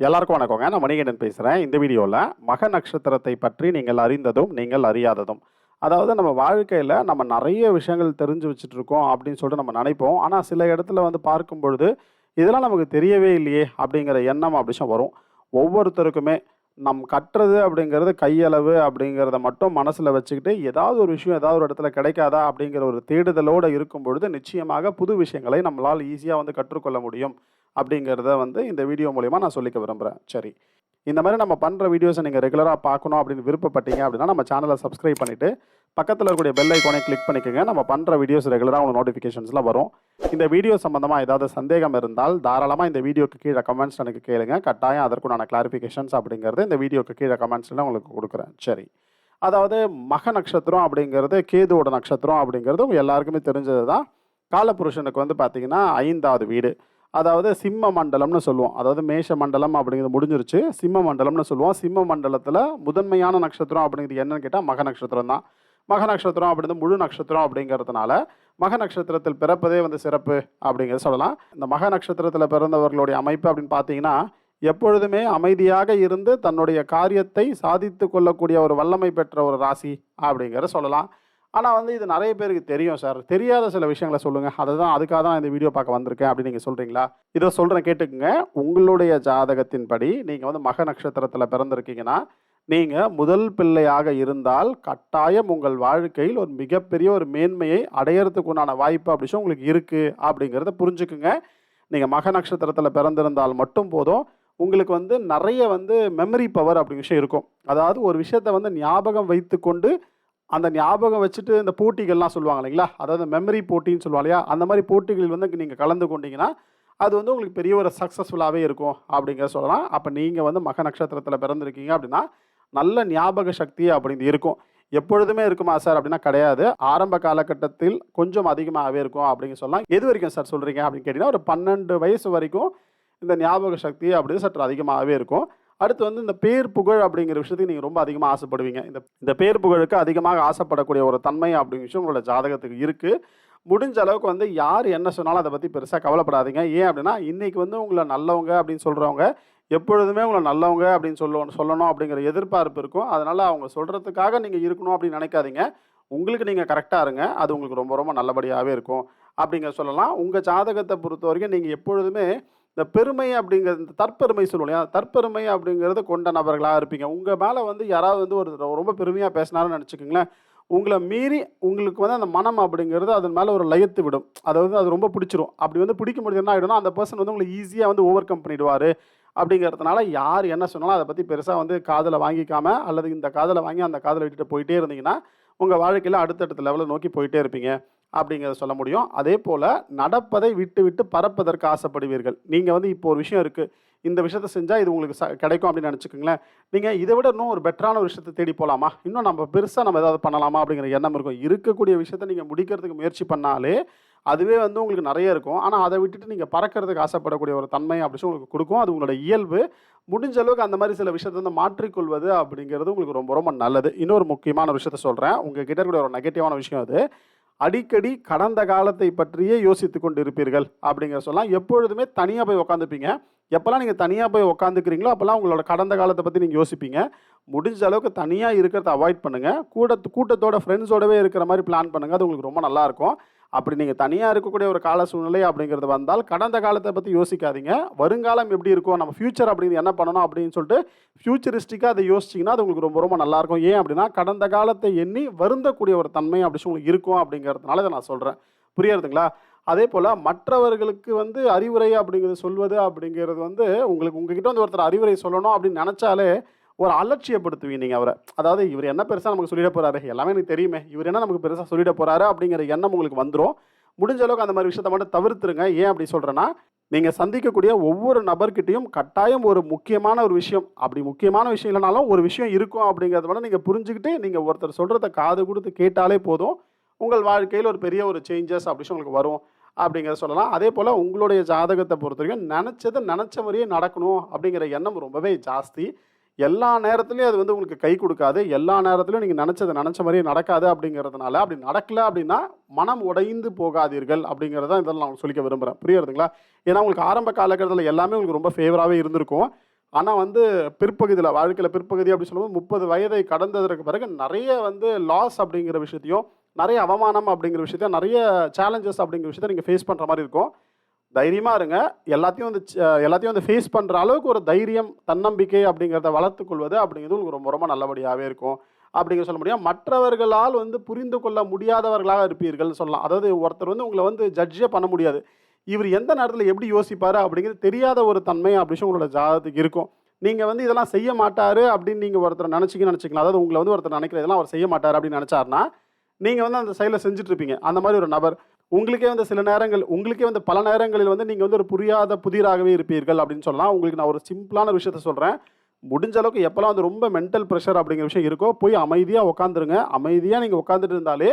எல்லாருக்கும் வணக்கங்க. நான் மணிகண்டன் பேசுகிறேன் இந்த வீடியோவில் மக நட்சத்திரத்தை பற்றி நீங்கள் அறிந்ததும் நீங்கள் அறியாததும். அதாவது நம்ம வாழ்க்கையில் நம்ம நிறைய விஷயங்கள் தெரிஞ்சு வச்சுட்ருக்கோம் அப்படின்னு சொல்லிட்டு நம்ம நினைப்போம். ஆனால் சில இடத்துல வந்து பார்க்கும் பொழுது இதெல்லாம் நமக்கு தெரியவே இல்லையே அப்படிங்கிற எண்ணம் அப்படிச்சும் வரும். ஒவ்வொருத்தருக்குமே நம் கட்டுறது அப்படிங்கிறது கையளவு அப்படிங்கிறத மட்டும் மனசில் வச்சுக்கிட்டு ஏதாவது ஒரு விஷயம் ஏதாவது ஒரு இடத்துல கிடைக்காதா அப்படிங்கிற ஒரு தேடுதலோடு இருக்கும் பொழுது நிச்சயமாக புது விஷயங்களை நம்மளால் ஈஸியாக வந்து கற்றுக்கொள்ள முடியும். அப்படிங்கிறத வந்து இந்த வீடியோ மூலிமா நான் சொல்லிக்க விரும்புகிறேன் சரி. இந்த மாதிரி நம்ம பண்ணுற வீடியோஸை நீங்கள் ரெகுலராக பார்க்கணும் அப்படின்னு விருப்பப்பட்டீங்க அப்படின்னா நம்ம சேனலை சப்ஸ்கிரைப் பண்ணிவிட்டு பக்கத்தில் இருக்கக்கூடிய பெல் ஐக்கோனை கிளிக் பண்ணிக்கோங்க. நம்ம பண்ணுற வீடியோஸ் ரெகுலராக உங்களுக்கு நோட்டிஃபிகேஷன்ஸ்லாம் வரும். இந்த வீடியோ சம்மந்தமாக ஏதாவது சந்தேகம் இருந்தால் தாராளமாக இந்த வீடியோக்கு கீழே கமெண்ட்ஸ் எனக்கு கேளுங்க. கட்டாயம் அதற்குண்டான கிளாரிஃபிகேஷன்ஸ் அப்படிங்கிறது இந்த வீடியோக்கு கீழே கமெண்ட்ஸில் உங்களுக்கு கொடுக்குறேன். சரி. அதாவது மக நட்சத்திரம் அப்படிங்கிறது கேதுவோட நட்சத்திரம் அப்படிங்கிறது எல்லாருக்குமே தெரிஞ்சது தான் காலபுருஷனுக்கு வந்து பார்த்தீங்கன்னா ஐந்தாவது வீடு. அதாவது சிம்ம மண்டலம்னு சொல்லுவோம். அதாவது மேஷ மண்டலம் அப்படிங்கிறது முடிஞ்சிருச்சு. சிம்ம மண்டலம்னு சொல்லுவோம். சிம்ம மண்டலத்தில் முதன்மையான நட்சத்திரம் அப்படிங்கிறது என்னன்னு கேட்டால் மக நட்சத்திரம் தான். மக நட்சத்திரம் அப்படிங்கிறது முழு நட்சத்திரம் அப்படிங்கிறதுனால மக நட்சத்திரத்தில் பிறப்பதே வந்து சிறப்பு அப்படிங்கிறது சொல்லலாம். இந்த மக நட்சத்திரத்தில் பிறந்தவர்களுடைய அமைப்பு அப்படின்னு பார்த்தீங்கன்னா எப்பொழுதுமே அமைதியாக இருந்து தன்னுடைய காரியத்தை சாதித்து கொள்ளக்கூடிய ஒரு வல்லமை பெற்ற ஒரு ராசி அப்படிங்கிறத சொல்லலாம். ஆனால் வந்து இது நிறைய பேருக்கு தெரியும் சார். தெரியாத சில விஷயங்களை சொல்லுங்கள் அதை தான் அதுக்காக தான் இந்த வீடியோ பார்க்க வந்திருக்கேன் அப்படின்னு நீங்கள் சொல்கிறீங்களா இதை சொல்கிறேன் கேட்டுக்குங்க. உங்களுடைய ஜாதகத்தின்படி நீங்கள் வந்து மக நட்சத்திரத்தில் பிறந்திருக்கீங்கன்னா நீங்கள் முதல் பிள்ளையாக இருந்தால் கட்டாயம் உங்கள் வாழ்க்கையில் ஒரு மிகப்பெரிய ஒரு மேன்மையை அடையறதுக்கு உண்டான வாய்ப்பு அப்படி உங்களுக்கு இருக்குது அப்படிங்கிறத புரிஞ்சுக்குங்க. நீங்கள் மக நட்சத்திரத்தில் பிறந்திருந்தால் மட்டும் போதும். உங்களுக்கு வந்து நிறைய வந்து மெமரி பவர் அப்படிங்கிற விஷயம் இருக்கும். அதாவது ஒரு விஷயத்தை வந்து ஞாபகம் வைத்துக்கொண்டு அந்த ஞாபகம் வச்சுட்டு இந்த போட்டிகள்லாம் சொல்லுவாங்க இல்லைங்களா? அதாவது மெமரி போட்டின்னு சொல்லுவாங்க இல்லையா? அந்த மாதிரி போட்டிகளில் வந்து நீங்கள் கலந்து கொண்டீங்கன்னா அது வந்து உங்களுக்கு பெரிய ஒரு சக்ஸஸ்ஃபுல்லாகவே இருக்கும் அப்படிங்கிற சொல்லலாம். அப்போ நீங்கள் வந்து மக நட்சத்திரத்தில் பிறந்திருக்கீங்க அப்படின்னா நல்ல ஞாபக சக்தி அப்படிங்கிறது இருக்கும். எப்பொழுதுமே இருக்குமா சார் அப்படின்னா கிடையாது. ஆரம்ப காலகட்டத்தில் கொஞ்சம் அதிகமாகவே இருக்கும் அப்படின்னு சொல்லலாம். எது வரைக்கும் சார் சொல்கிறீங்க அப்படின்னு கேட்டிங்கன்னா ஒரு பன்னெண்டு வயசு வரைக்கும் இந்த ஞாபக சக்தி அப்படிங்கிறது சற்று அதிகமாகவே இருக்கும். அடுத்து வந்து இந்த பேர் புகழ் அப்படிங்கிற விஷயத்துக்கு நீங்கள் ரொம்ப அதிகமாக ஆசைப்படுவீங்க. இந்த இந்த பேர் புகழுக்கு அதிகமாக ஆசைப்படக்கூடிய ஒரு தன்மை அப்படிங்கிற விஷயம் உங்களோட ஜாதகத்துக்கு இருக்குது முடிஞ்ச அளவுக்கு வந்து யார் என்ன சொன்னாலும் அதை பற்றி பெருசாக கவலைப்படாதீங்க. ஏன் அப்படின்னா இன்றைக்கி வந்து உங்களை நல்லவங்க அப்படின்னு சொல்கிறவங்க எப்பொழுதுமே உங்களை நல்லவங்க அப்படின்னு சொல்ல சொல்லணும் அப்படிங்கிற எதிர்பார்ப்பு இருக்கும். அதனால் அவங்க சொல்கிறதுக்காக நீங்கள் இருக்கணும் அப்படின்னு நினைக்காதீங்க. உங்களுக்கு நீங்கள் கரெக்டாக இருங்க. அது உங்களுக்கு ரொம்ப ரொம்ப நல்லபடியாகவே இருக்கும். அப்படிங்கிற சொல்லலாம். உங்கள் ஜாதகத்தை பொறுத்த வரைக்கும் நீங்கள் எப்பொழுதுமே இந்த பெருமை அப்படிங்கிறது இந்த தற்பெருமை சொல்லுவோம் இல்லையா? தற்பெருமை அப்படிங்கிறது கொண்ட நபர்களாக இருப்பீங்க. உங்கள் மேலே வந்து யாராவது வந்து ஒரு ரொம்ப பெருமையாக பேசினாருன்னு நினச்சிக்கோங்களேன். உங்களை மீறி உங்களுக்கு வந்து அந்த மனம் அப்படிங்கிறது அதன் மேலே ஒரு லயத்து விடும். அதை வந்து அது ரொம்ப பிடிச்சிரும். அப்படி வந்து பிடிக்க முடியாது என்ன ஆகிடும்னா அந்த பர்சன் வந்து உங்களை ஈஸியாக வந்து ஓவர் கம் பண்ணிடுவார். அப்படிங்கிறதுனால யார் என்ன சொன்னாலும் அதை பற்றி பெருசாக வந்து காதில் வாங்கிக்காம அல்லது இந்த காதில் வாங்கி அந்த காதில் விட்டுட்டு போயிட்டே இருந்தீங்கன்னா உங்கள் வாழ்க்கையில் அடுத்தடுத்த லெவலில் நோக்கி போயிட்டே இருப்பீங்க. அப்படிங்கிறத சொல்ல முடியும். அதே போல் நடப்பதை விட்டு விட்டு பறப்பதற்கு ஆசைப்படுவீர்கள். நீங்கள் வந்து இப்போ ஒரு விஷயம் இருக்குது இந்த விஷயத்த செஞ்சால் இது உங்களுக்கு ச கிடைக்கும் அப்படின்னு நினச்சிக்கோங்களேன். நீங்கள் இதை விட இன்னும் ஒரு பெட்டரான ஒரு விஷயத்தை தேடி போகலாமா இன்னும் நம்ம பெருசாக நம்ம ஏதாவது பண்ணலாமா அப்படிங்கிற எண்ணம் இருக்கும். இருக்கக்கூடிய விஷயத்த நீங்கள் முடிக்கிறதுக்கு முயற்சி பண்ணாலே அதுவே வந்து உங்களுக்கு நிறைய இருக்கும். ஆனால் அதை விட்டுட்டு நீங்கள் பறக்கிறதுக்கு ஆசைப்படக்கூடிய ஒரு தன்மை அப்படி சொல்லி உங்களுக்கு கொடுக்கும். அது உங்களோட இயல்பு. முடிஞ்ச அளவுக்கு அந்த மாதிரி சில விஷயத்தை வந்து மாற்றிக்கொள்வது அப்படிங்கிறது உங்களுக்கு ரொம்ப ரொம்ப நல்லது. இன்னொரு முக்கியமான விஷயத்த சொல்கிறேன் உங்கள் கிட்ட இருக்கக்கூடிய ஒரு நெகட்டிவான விஷயம் அது. அடிக்கடி கடந்த காலத்தை பற்றியே யோசித்து கொண்டு இருப்பீர்கள் அப்படிங்கிற சொல்லலாம் எப்பொழுதுமே தனியாக போய் உக்காந்துப்பீங்க. எப்போல்லாம் நீங்கள் தனியாக போய் உக்காந்துக்கிறீங்களோ அப்போல்லாம் உங்களோட கடந்த காலத்தை பற்றி நீங்கள் யோசிப்பீங்க. முடிஞ்ச அளவுக்கு தனியாக இருக்கிறத அவாய்ட் பண்ணுங்கள் கூட கூட்டத்தோட ஃப்ரெண்ட்ஸோடவே இருக்கிற மாதிரி பிளான் பண்ணுங்கள் அது உங்களுக்கு ரொம்ப நல்லாயிருக்கும் அப்படி நீங்கள் தனியாக இருக்கக்கூடிய ஒரு கால சூழ்நிலை அப்படிங்கிறது வந்தால் கடந்த காலத்தை பற்றி யோசிக்காதீங்க. வருங்காலம் எப்படி இருக்கும் நம்ம ஃப்யூச்சர் அப்படிங்கிறது என்ன பண்ணணும் அப்படின்னு சொல்லிட்டு ஃப்யூச்சரிஸ்டிக்காக அதை யோசிச்சிங்கன்னா அது உங்களுக்கு ரொம்ப ரொம்ப நல்லாயிருக்கும் ஏன் அப்படின்னா கடந்த காலத்தை எண்ணி வருந்தக்கூடிய ஒரு தன்மை அப்படி சொல்லி உங்களுக்கு இருக்கும் அப்படிங்கிறதுனால இதை நான் சொல்கிறேன் புரியறதுங்களா? அதே போல் மற்றவர்களுக்கு வந்து அறிவுரை அப்படிங்கிறது சொல்வது அப்படிங்கிறது வந்து உங்களுக்கு உங்ககிட்ட வந்து ஒருத்தர் அறிவுரை சொல்லணும் அப்படின்னு நினச்சாலே ஒரு அலட்சியப்படுத்துவீங்க நீங்கள் அவரை. அதாவது இவர் என்ன பெருசாக நமக்கு சொல்லிட போகிறாரு எல்லாமே எனக்கு தெரியுமே. இவர் என்ன நமக்கு பெருசாக சொல்லிட போகிறாரு அப்படிங்கிற எண்ணம் உங்களுக்கு வந்துடும் முடிஞ்ச அளவுக்கு அந்த மாதிரி விஷயத்த மட்டும் தவிர்த்துருங்க. ஏன் அப்படி சொல்கிறேன்னா நீங்கள் சந்திக்கக்கூடிய ஒவ்வொரு நபர்கிட்டையும் கட்டாயம் ஒரு முக்கியமான ஒரு விஷயம். அப்படி முக்கியமான விஷயம் இல்லைனாலும் ஒரு விஷயம் இருக்கும் அப்படிங்கிறத விட நீங்கள் புரிஞ்சுக்கிட்டு நீங்கள் ஒருத்தர் சொல்கிறத காது கொடுத்து கேட்டாலே போதும். உங்கள் வாழ்க்கையில் ஒரு பெரிய ஒரு சேஞ்சஸ் அப்படி உங்களுக்கு வரும் அப்படிங்கிறத சொல்லலாம். அதே போல் உங்களுடைய ஜாதகத்தை பொறுத்த வரைக்கும் நினச்சது நினச்ச மாதிரியே நடக்கணும் அப்படிங்கிற எண்ணம் ரொம்பவே ஜாஸ்தி. எல்லா நேரத்துலையும் அது வந்து உங்களுக்கு கை கொடுக்காது. எல்லா நேரத்துலையும் நீங்கள் நினச்சதை நினச்ச மாதிரியே நடக்காது அப்படிங்கிறதுனால அப்படி நடக்கல அப்படின்னா மனம் உடைந்து போகாதீர்கள் அப்படிங்கிறத இதெல்லாம் நான் சொல்லிக்க விரும்புகிறேன் புரியுறதுங்களா? ஏன்னா உங்களுக்கு ஆரம்ப காலகட்டத்தில் எல்லாமே உங்களுக்கு ரொம்ப ஃபேவராகவே இருந்திருக்கும். ஆனால் வந்து பிற்பகுதியில் வாழ்க்கையில் பிற்பகுதி அப்படின்னு சொல்லும்போது முப்பது வயதை கடந்ததற்கு பிறகு நிறைய வந்து லாஸ் அப்படிங்கிற விஷயத்தையும் நிறைய அவமானம் அப்படிங்கிற விஷயத்தையும் நிறைய சேலஞ்சஸ் அப்படிங்கிற விஷயத்த நீங்கள் ஃபேஸ் பண்ணுற மாதிரி இருக்கும். தைரியமாக இருங்க. எல்லாத்தையும் வந்து எல்லாத்தையும் வந்து ஃபேஸ் பண்ணுற அளவுக்கு ஒரு தைரியம் தன்னம்பிக்கை அப்படிங்கிறத வளர்த்துக்கொள்வது அப்படிங்கிறது உங்களுக்கு ரொம்ப ரொம்ப நல்லபடியாகவே இருக்கும். அப்படிங்கிற சொல்ல முடியும். மற்றவர்களால் வந்து புரிந்து கொள்ள முடியாதவர்களாக இருப்பீர்கள் சொல்லலாம். அதாவது ஒருத்தர் வந்து உங்களை வந்து ஜட்ஜே பண்ண முடியாது. இவர் எந்த நேரத்தில் எப்படி யோசிப்பார் அப்படிங்கிறது தெரியாத ஒரு தன்மை அப்படின்னு உங்களோட ஜாதகத்துக்கு இருக்கும். நீங்கள் வந்து இதெல்லாம் செய்ய மாட்டார் அப்படின்னு நீங்கள் ஒருத்தர் நினச்சிக்க நினச்சிக்கலாம். அதாவது உங்களை வந்து ஒருத்தர் நினைக்கிற இதெல்லாம் அவர் செய்ய மாட்டார் அப்படின்னு நினச்சாருன்னா நீங்கள் வந்து அந்த செயலை செஞ்சுட்ருப்பீங்க அந்த மாதிரி ஒரு நபர். உங்களுக்கே வந்து சில நேரங்கள் உங்களுக்கே வந்து பல நேரங்களில் வந்து நீங்கள் வந்து ஒரு புரியாத புதிராகவே இருப்பீர்கள் அப்படின்னு சொல்லலாம். உங்களுக்கு நான் ஒரு சிம்பிளான விஷயத்த சொல்கிறேன் முடிஞ்ச அளவுக்கு எப்போல்லாம் வந்து ரொம்ப மென்டல் ப்ரெஷர் அப்படிங்கிற விஷயம் இருக்கோ போய் அமைதியாக உட்காந்துருங்க அமைதியாக நீங்கள் உட்காந்துட்டு இருந்தாலே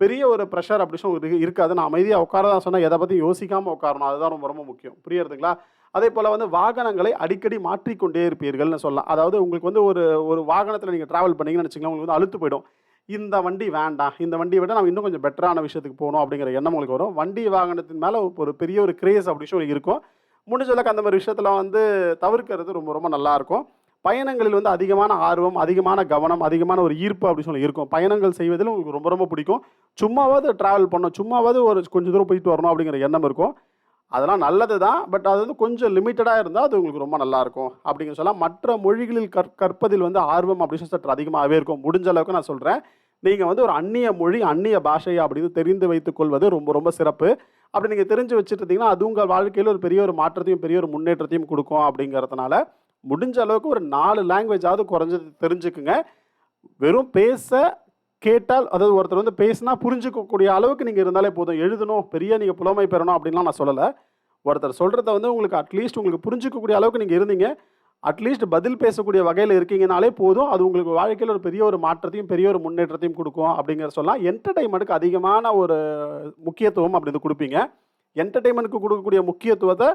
பெரிய ஒரு ப்ரெஷர் அப்படி இருக்காது. நான் அமைதியாக உட்கார தான் சொன்னால் எதை பற்றி யோசிக்காமல் உட்காரணும் அதுதான் ரொம்ப ரொம்ப முக்கியம். புரியுறதுங்களா? அதே போல் வந்து வாகனங்களை அடிக்கடி மாற்றிக்கொண்டே இருப்பீர்கள்னு சொல்லலாம். அதாவது உங்களுக்கு வந்து ஒரு ஒரு வாகனத்தில் நீங்கள் ட்ராவல் பண்ணிங்கன்னு வச்சுக்கலாம் உங்களுக்கு வந்து அழுத்து போயிடும். இந்த வண்டி வேண்டாம் இந்த வண்டியை விட நம்ம இன்னும் கொஞ்சம் பெட்டரான விஷயத்துக்கு போகணும் அப்படிங்கிற எண்ணம் உங்களுக்கு வரும். வண்டி வாகனத்தின் மேலே ஒரு பெரிய ஒரு கிரேஸ் அப்படி சொல்லி இருக்கும். முடிஞ்ச அளவுக்கு அந்த மாதிரி விஷயத்தில் வந்து தவிர்க்கிறது ரொம்ப ரொம்ப நல்லாயிருக்கும் பயணங்களில் வந்து அதிகமான ஆர்வம் அதிகமான கவனம் அதிகமான ஒரு ஈர்ப்பு அப்படி சொல்லி இருக்கும். பயணங்கள் செய்வதில் உங்களுக்கு ரொம்ப ரொம்ப பிடிக்கும். சும்மாவது ட்ராவல் பண்ணோம் சும்மாவது ஒரு கொஞ்சம் தூரம் போயிட்டு வரணும் அப்படிங்கிற எண்ணம் இருக்கும். அதெல்லாம் நல்லது தான் பட் அது வந்து கொஞ்சம் லிமிட்டடாக இருந்தால் அது உங்களுக்கு ரொம்ப நல்லாயிருக்கும் அப்படின்னு அப்படிங்கிற சொல்லலாம். மற்ற மொழிகளில் கற் கற்பதில் வந்து ஆர்வம் அப்படின்னு சொல்லி சற்று அதிகமாகவே இருக்கும். முடிஞ்ச அளவுக்கு நான் சொல்கிறேன் நீங்கள் வந்து ஒரு அந்நிய மொழி அந்நிய பாஷை அப்படின்னு தெரிந்து வைத்துக் கொள்வது ரொம்ப ரொம்ப சிறப்பு. அப்படி நீங்கள் தெரிஞ்சு வச்சுட்டு இருந்தீங்கன்னா அது உங்கள் வாழ்க்கையில் ஒரு பெரிய ஒரு மாற்றத்தையும் பெரிய ஒரு முன்னேற்றத்தையும் கொடுக்கும் அப்படிங்கிறதுனால முடிஞ்ச அளவுக்கு ஒரு நாலு லாங்குவேஜாவது குறைஞ்சது தெரிஞ்சுக்குங்க. வெறும் பேச கேட்டால் அதாவது ஒருத்தர் வந்து பேசினா புரிஞ்சுக்கக்கூடிய அளவுக்கு நீங்கள் இருந்தாலே போதும். எழுதணும் பெரிய நீங்கள் புலமை பெறணும் அப்படின்லாம் நான் சொல்லலை. ஒருத்தர் சொல்கிறத வந்து உங்களுக்கு அட்லீஸ்ட் உங்களுக்கு புரிஞ்சுக்கக்கூடிய அளவுக்கு நீங்கள் இருந்தீங்க. அட்லீஸ்ட் பதில் பேசக்கூடிய வகையில் இருக்கீங்கனாலே போதும். அது உங்களுக்கு வாழ்க்கையில் ஒரு பெரிய ஒரு மாற்றத்தையும் பெரிய ஒரு முன்னேற்றத்தையும் கொடுக்கும் அப்படிங்கிற சொல்லலாம். என்டர்டைன்மெண்ட்டுக்கு அதிகமான ஒரு முக்கியத்துவம் அப்படி இது கொடுப்பீங்க. என்டர்டைன்மெண்ட்டுக்கு கொடுக்கக்கூடிய முக்கியத்துவத்தை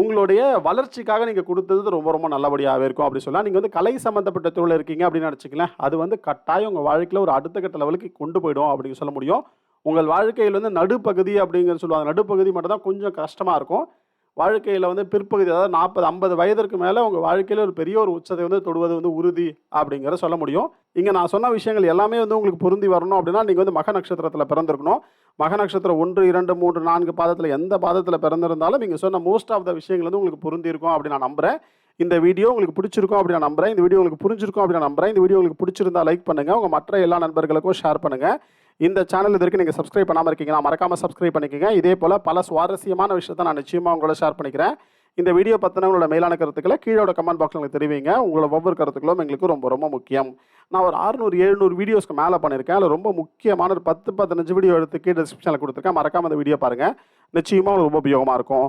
உங்களுடைய வளர்ச்சிக்காக நீங்கள் கொடுத்தது ரொம்ப ரொம்ப நல்லபடியாகவே இருக்கும் அப்படி சொல்லலாம் நீங்கள் வந்து கலை சம்மந்தப்பட்ட துறையில் இருக்கீங்க அப்படின்னு நினச்சிக்கலாம் அது வந்து கட்டாயம் உங்கள் வாழ்க்கையில் ஒரு அடுத்த கட்ட லெவலுக்கு கொண்டு போயிடும் அப்படின்னு சொல்ல முடியும். உங்கள் வாழ்க்கையில் வந்து நடுப்பகுதி அப்படிங்கிற சொல்லுவாங்க. நடுப்பகுதி மட்டும் தான் கொஞ்சம் கஷ்டமாக இருக்கும். வாழ்க்கையில் வந்து பிற்பகுதி அதாவது நாற்பது ஐம்பது வயதிற்கு மேலே உங்கள் வாழ்க்கையில் ஒரு பெரிய ஒரு உச்சத்தை வந்து தொடுவது வந்து உறுதி அப்படிங்கிறத சொல்ல முடியும். இங்கே நான் சொன்ன விஷயங்கள் எல்லாமே வந்து உங்களுக்கு பொருந்தி வரணும் அப்படின்னா நீங்கள் வந்து மக நட்சத்திரத்தில் பிறந்திருக்கணும். மக நட்சத்திரம் ஒன்று இரண்டு மூன்று நான்கு பாதத்தில் எந்த பாதத்தில் பிறந்திருந்தாலும் நீங்கள் சொன்ன மோஸ்ட் ஆஃப் த விஷயங்கள் வந்து உங்களுக்கு பொருந்திருக்கும் அப்படின்னு நான் நம்புறேன். இந்த வீடியோ உங்களுக்கு பிடிச்சிருக்கும் அப்படின்னு நான் நம்புகிறேன் இந்த வீடியோ உங்களுக்கு புரிஞ்சிருக்கும் அப்படின்னு நான் நம்புறேன். இந்த வீடியோ உங்களுக்கு பிடிச்சிருந்தா லைக் பண்ணுங்க. உங்கள் மற்ற எல்லா நண்பர்களுக்கும் ஷேர் பண்ணுங்கள் இந்த சேனல் இதற்கு நீங்கள் சப்ஸ்கிரைப் பண்ணாமல் இருக்கீங்கன்னா மறக்காமல் சப்ஸ்கிரைப் பண்ணிக்கோங்க. இதே போல் பல சுவாரஸ்யமான விஷயத்தை நான் நிச்சயமாக உங்களோட ஷேர் பண்ணிக்கிறேன். இந்த வீடியோ பற்றின உங்களோட மேலான கருத்துக்களை கீழோட கமெண்ட் பாக்ஸில் எங்களுக்கு தெரிவிங்க. உங்களோட ஒவ்வொரு கருத்துக்களும் எங்களுக்கு ரொம்ப ரொம்ப முக்கியம். நான் ஒரு 600 700 வீடியோஸ்க்கு மேலே பண்ணியிருக்கேன். அதில் ரொம்ப முக்கியமான ஒரு பத்து பதினஞ்சு வீடியோ எடுத்து கீழே டிஸ்கிரிப்ஷனில் கொடுத்துருக்கேன். மறக்காமல் அந்த வீடியோ பாருங்கள் நிச்சயமாக உங்களுக்கு ரொம்ப உபயோகமாக இருக்கும்.